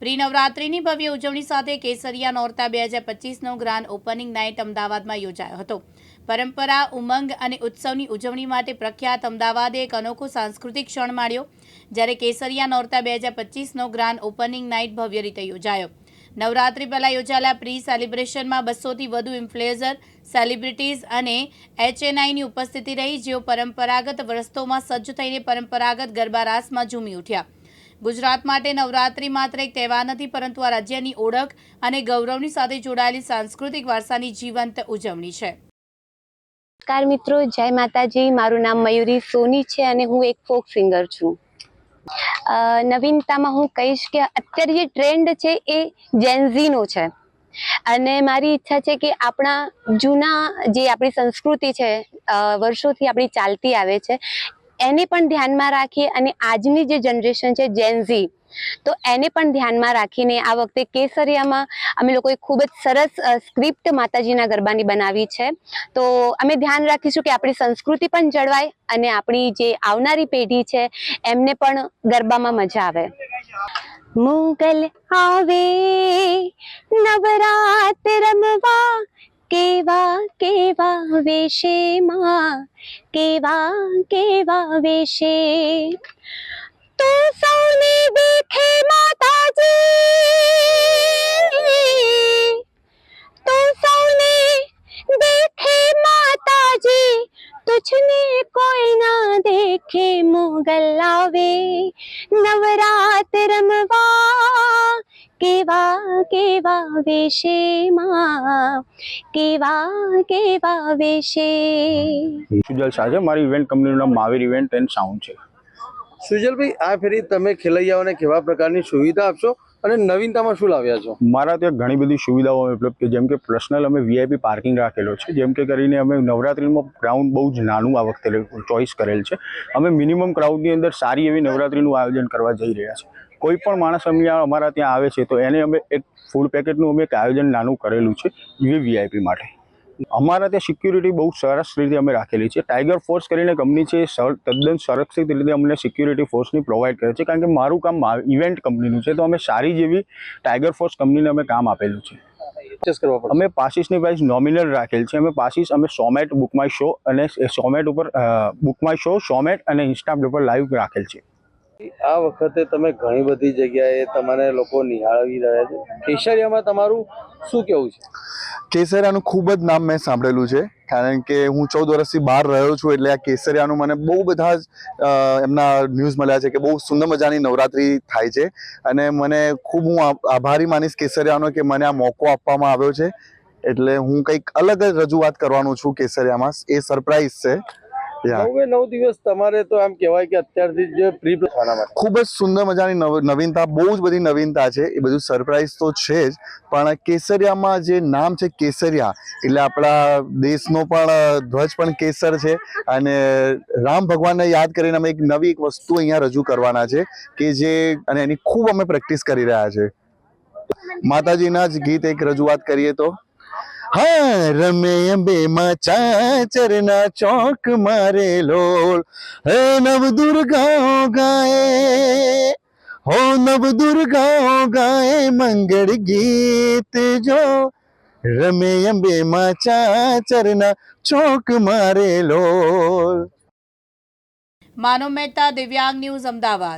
Pre નવરાત્રિની ભવ્ય ઉજવણી સાથે કેસરિયા નોરતા બે હજાર પચીસનો ગ્રાન્ડ ઓપનિંગ નાઇટ અમદાવાદમાં યોજાયો હતો. પરંપરા, ઉમંગ અને ઉત્સવની ઉજવણી માટે પ્રખ્યાત અમદાવાદે એક અનોખો સાંસ્કૃતિક ક્ષણ માણ્યો, જ્યારે કેસરિયા નોરતા બે હજાર પચીસનો ગ્રાન્ડ ઓપનિંગ નાઇટ ભવ્ય રીતે યોજાયો. નવરાત્રી પહેલાં યોજાયેલા પ્રી સેલિબ્રેશનમાં બસોથી વધુ ઇન્ફ્લુએન્સર, સેલિબ્રિટીઝ અને એચએનઆઈની ઉપસ્થિતિ રહી, જેઓ પરંપરાગત વસ્ત્રોમાં સજ્જ થઈને પરંપરાગત ગરબા રાસમાં ઝૂમી ઉઠ્યા. ગુજરાત માટે નવરાત્રિ માત્ર એક તહેવાર નથી, પરંતુ આ રાજ્યની ઓળખ અને ગૌરવની સાથે જોડાયેલી સાંસ્કૃતિક વારસાની જીવંત ઉજવણી છે. નમસ્કાર મિત્રો, જય માતાજી. મારું નામ મયુરી સોની છે અને હું એક ફોક સિંગર છું. નવીનતામાં હું કહીશ કે અત્યારે જે ટ્રેન્ડ છે એ જેન્ઝીનો છે. અને મારી ઈચ્છા છે કે આપણા જૂના જે આપણી સંસ્કૃતિ છે વર્ષોથી આપણી ચાલતી આવે છે એને પણ ધ્યાનમાં રાખી અને આજની જે જનરેશન છે જેન્ઝી તો એને પણ ધ્યાનમાં રાખીને આ વખતે કેસરિયામાં અમે લોકોએ ખૂબ જ સરસ સ્ક્રિપ્ટ માતાજીના ગરબાની બનાવી છે. તો અમે ધ્યાન રાખીશું કે આપણી સંસ્કૃતિ પણ જળવાય અને આપણી જે આવનારી પેઢી છે, એમને પણ ગરબામાં મજા આવે. મુગલ આવે, નવરાત રમવા કેવા કેવા વેશેમાં કેવા કેવા વેશે? તું સૌને દેખે માતાજી. તો સૌને દેખે માતાજી. તુછને કોઈ ના દેખે મુગલ આવે નવરાત વેશેમાં કેવા કેવા વેશે સુજલ શાહ છે મારી ઇવેન્ટ કંપનીનું નામ માવીર ઇવેન્ટ એન્ડ સાઉન્ડ છે. સુજલભાઈ આ ફેરી તમે ખેલૈયાઓને કેવા પ્રકારની સુવિધા આપશો અને નવીનતામાં શું લાવ્યા છો? મારા ત્યાં ઘણી બધી સુવિધાઓ ઉપલબ્ધ છે જેમ કે પર્સનલ અમે વીઆઈપી પાર્કિંગ રાખેલો છે જેમ કે કરીને અમે નવરાત્રિમાં ગ્રાઉન્ડ બહુ જ નાનું આ વખતે ચોઈસ કરેલ છે. અમે મિનિમમ ક્રાઉડની અંદર સારી એવી નવરાત્રિનું આયોજન કરવા જઈ રહ્યા છે કોઈ પણ માણસ અમે અમારા ત્યાં આવે છે તો એને અમે એક ફૂડ પેકેટનું અમે એક આયોજન નાનું કરેલું છે વીઆઈપી માટે. અમારા ત્યાં સિક્યુરિટી બહુ સરસ રીતે અમે રાખેલી છે. ટાઈગર ફોર્સ કરીને કંપની છે તદ્દન સુરક્ષિત રીતે અમને સિક્યુરિટી ફોર્સની પ્રોવાઈડ કરે છે કારણ કે મારું કામ ઇવેન્ટ કંપનીનું છે તો અમે સારી જેવી ટાઈગર ફોર્સ કંપનીને અમે કામ આપેલું છે. અમે પાસીસની પ્રાઇસ નોમિનલ રાખેલ છે. અમે પાસીસ અમે સોમેટ બુક માય શો અને સોમેટ ઉપર બુક માય શો સોમેટ અને ઇન્સ્ટાગ્રામ ઉપર લાઈવ રાખેલ છે. આ વખતે તમે ઘણી બધી જગ્યાએ તમારે લોકો નિહાળવી રહ્યા છે. કેસરિયામાં તમારું શું કેવું છે? કેસરિયાનું ખૂબ જ નામ મેં સાંભળેલું છે, કારણ કે હું ચૌદ વર્ષથી બહાર રહ્યો છું એટલે આ કેસરિયાનું મને બહુ બધા જ એમના ન્યૂઝ મળ્યા છે કે બહુ સુંદર મજાની નવરાત્રિ થાય છે. અને મને ખૂબ હું આભારી માનીશ કેસરિયાનો કે મને આ મોકો આપવામાં આવ્યો છે. એટલે હું કંઈક અલગ જ રજૂઆત કરવાનું છું કેસરિયામાં. એ સરપ્રાઈઝ છે. નવે નવ દિવસ તમારે તો આમ કહેવાય કે અત્યારથી જ પ્રી ખૂબ જ સુંદર મજાની નવ- નવીનતા બહુ જ બધી નવીનતા છે. એ બધું સરપ્રાઈઝ તો છે જ પણ કેસરિયામાં જે નામ છે કેસરિયા એટલે આપણા દેશનો પણ ધ્વજ પણ કેસર છે. અને રામ ભગવાનને યાદ કરીને અમે એક નવી એક વસ્તુ અહીંયા રજૂ કરવાના છે કે જે અને એની ખૂબ અમે પ્રેક્ટિસ કરી રહ્યા છે. માતાજીના જ ગીત એક રજૂઆત કરીએ તો. હા, રમે અંબે માં ચાચરના ચોક મારે લોલ. હે નવ દુર્ગા ગાય હો નવ દુર્ગા ગાય મંગળ ગીત જો. રમે અંબે માં ચાચરના ચોક મારે લોલ. માનવ મહેતા દિવ્યાંગ ન્યૂઝ અમદાવાદ.